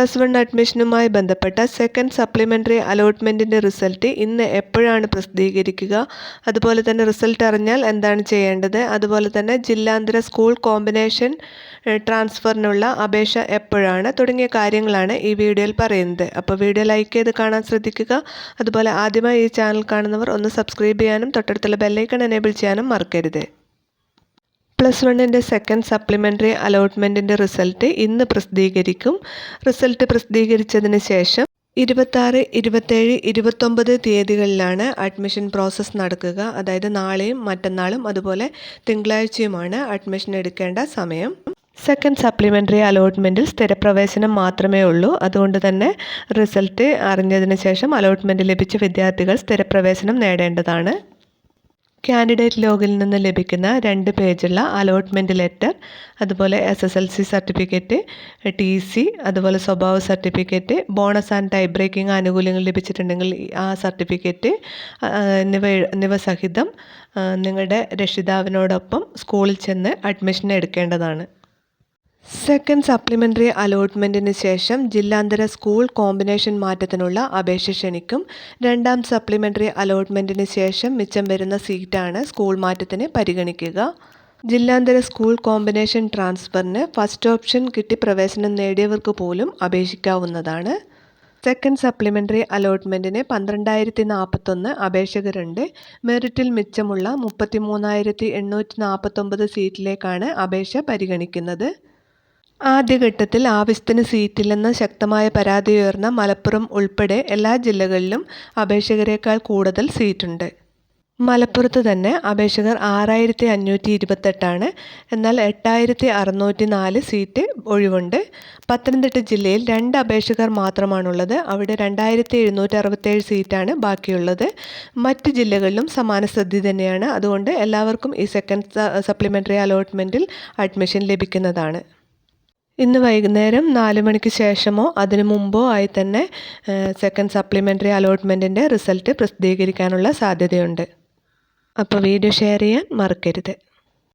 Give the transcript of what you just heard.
Plus one അഡ്മിഷനുമായി ബന്ധപ്പെട്ട second supplementary അലോട്ട്മെന്റിന്റെ result ഇന്ന് എപ്പോഴാണ് പ്രസിദ്ധീകരിക്കുക? അതുപോലെ തന്നെ റിസൾട്ട് അറിഞ്ഞാൽ എന്താണ് ചെയ്യേണ്ടത്? അതുപോലെ തന്നെ ജില്ലാന്തര സ്കൂൾ കോമ്പിനേഷൻ ട്രാൻസ്ഫറിനുള്ള അപേക്ഷ എപ്പോഴാണ് തുടങ്ങിയ കാര്യങ്ങളാണ് ഈ വീഡിയോയിൽ പറയുന്നത്. അപ്പോൾ വീഡിയോ ലൈക്ക് ചെയ്ത് കാണാൻ ശ്രദ്ധിക്കുക. അതുപോലെ ആദ്യമായി ഈ ചാനൽ കാണുന്നവർ ഒന്ന് സബ്സ്ക്രൈബ് ചെയ്യാനും തൊട്ടടുത്തുള്ള ബെല്ലൈക്കൺ എനേബിൾ ചെയ്യാനും മറക്കരുത്. പ്ലസ് വണ്ണിന്റെ സെക്കൻഡ് സപ്ലിമെന്ററി അലോട്ട്മെന്റിന്റെ റിസൾട്ട് ഇന്ന് പ്രസിദ്ധീകരിക്കും. റിസൾട്ട് പ്രസിദ്ധീകരിച്ചതിന് ശേഷം ഇരുപത്താറ് ഇരുപത്തേഴ് ഇരുപത്തൊമ്പത് തീയതികളിലാണ് അഡ്മിഷൻ പ്രോസസ്സ് നടക്കുക. അതായത് നാളെയും മറ്റന്നാളും അതുപോലെ തിങ്കളാഴ്ചയുമാണ് അഡ്മിഷൻ എടുക്കേണ്ട സമയം. സെക്കൻഡ് സപ്ലിമെന്ററി അലോട്ട്മെന്റിൽ സ്ഥിരപ്രവേശനം മാത്രമേ ഉള്ളൂ. അതുകൊണ്ട് തന്നെ റിസൾട്ട് അറിഞ്ഞതിന് ശേഷം അലോട്ട്മെന്റ് ലഭിച്ച വിദ്യാർത്ഥികൾ സ്ഥിരപ്രവേശനം നേടേണ്ടതാണ്. കാൻഡിഡേറ്റ് ലോഗിൽ നിന്ന് ലഭിക്കുന്ന രണ്ട് പേജുള്ള അലോട്ട്മെന്റ് ലെറ്റർ അതുപോലെ S S L C certificate T C അതുപോലെ സ്വഭാവ certificate bonus and tie breaking ആനുകൂല്യങ്ങൾ ലഭിച്ചിട്ടുണ്ടെങ്കിൽ ആ സർട്ടിഫിക്കറ്റ് എന്നിവ എന്നിവ സഹിതം നിങ്ങളുടെ രക്ഷിതാവിനോടൊപ്പം സ്കൂളിൽ ചെന്ന് അഡ്മിഷൻ എടുക്കേണ്ടതാണ്. സെക്കൻഡ് സപ്ലിമെന്ററി അലോട്ട്മെന്റിന് ശേഷം ജില്ലാന്തര സ്കൂൾ കോമ്പിനേഷൻ മാറ്റത്തിനുള്ള അപേക്ഷ ക്ഷണിക്കും. രണ്ടാം സപ്ലിമെന്ററി അലോട്ട്മെന്റിന് ശേഷം മിച്ചം വരുന്ന സീറ്റാണ് സ്കൂൾ മാറ്റത്തിന് പരിഗണിക്കുക. ജില്ലാന്തര സ്കൂൾ കോമ്പിനേഷൻ ട്രാൻസ്ഫറിന് ഫസ്റ്റ് ഓപ്ഷൻ കിട്ടി പ്രവേശനം നേടിയവർക്ക് പോലും അപേക്ഷിക്കാവുന്നതാണ്. സെക്കൻഡ് സപ്ലിമെന്ററി അലോട്ട്മെന്റിന് പന്ത്രണ്ടായിരത്തി നാൽപ്പത്തൊന്ന് അപേക്ഷകരുണ്ട്. മെറിറ്റിൽ മിച്ചമുള്ള മുപ്പത്തി മൂന്നായിരത്തി എണ്ണൂറ്റി നാൽപ്പത്തൊമ്പത് സീറ്റിലേക്കാണ് അപേക്ഷ പരിഗണിക്കുന്നത്. ആദ്യഘട്ടത്തിൽ ആവശ്യത്തിന് സീറ്റില്ലെന്ന ശക്തമായ പരാതി ഉയർന്ന മലപ്പുറം ഉൾപ്പെടെ എല്ലാ ജില്ലകളിലും അപേക്ഷകരെക്കാൾ കൂടുതൽ സീറ്റുണ്ട്. മലപ്പുറത്ത് തന്നെ അപേക്ഷകർ ആറായിരത്തി അഞ്ഞൂറ്റി ഇരുപത്തെട്ടാണ് എന്നാൽ എട്ടായിരത്തി അറുന്നൂറ്റി നാല് സീറ്റ് ഒഴിവുണ്ട്. പത്തനംതിട്ട ജില്ലയിൽ രണ്ട് അപേക്ഷകർ മാത്രമാണുള്ളത്. അവിടെ രണ്ടായിരത്തി എഴുന്നൂറ്റി അറുപത്തേഴ് സീറ്റാണ് ബാക്കിയുള്ളത്. മറ്റ് ജില്ലകളിലും സമാന സ്ഥിതി തന്നെയാണ്. അതുകൊണ്ട് എല്ലാവർക്കും ഈ സെക്കൻഡ് സപ്ലിമെന്ററി അലോട്ട്മെന്റിൽ അഡ്മിഷൻ ലഭിക്കുന്നതാണ്. ഇന്ന് വൈകുന്നേരം നാല് മണിക്ക് ശേഷമോ അതിനു മുമ്പോ ആയി തന്നെ സെക്കൻഡ് സപ്ലിമെന്ററി അലോട്ട്മെന്റിന്റെ റിസൾട്ട് പ്രസിദ്ധീകരിക്കാനുള്ള സാധ്യതയുണ്ട്. അപ്പോൾ വീഡിയോ ഷെയർ ചെയ്യാൻ മറക്കരുത്.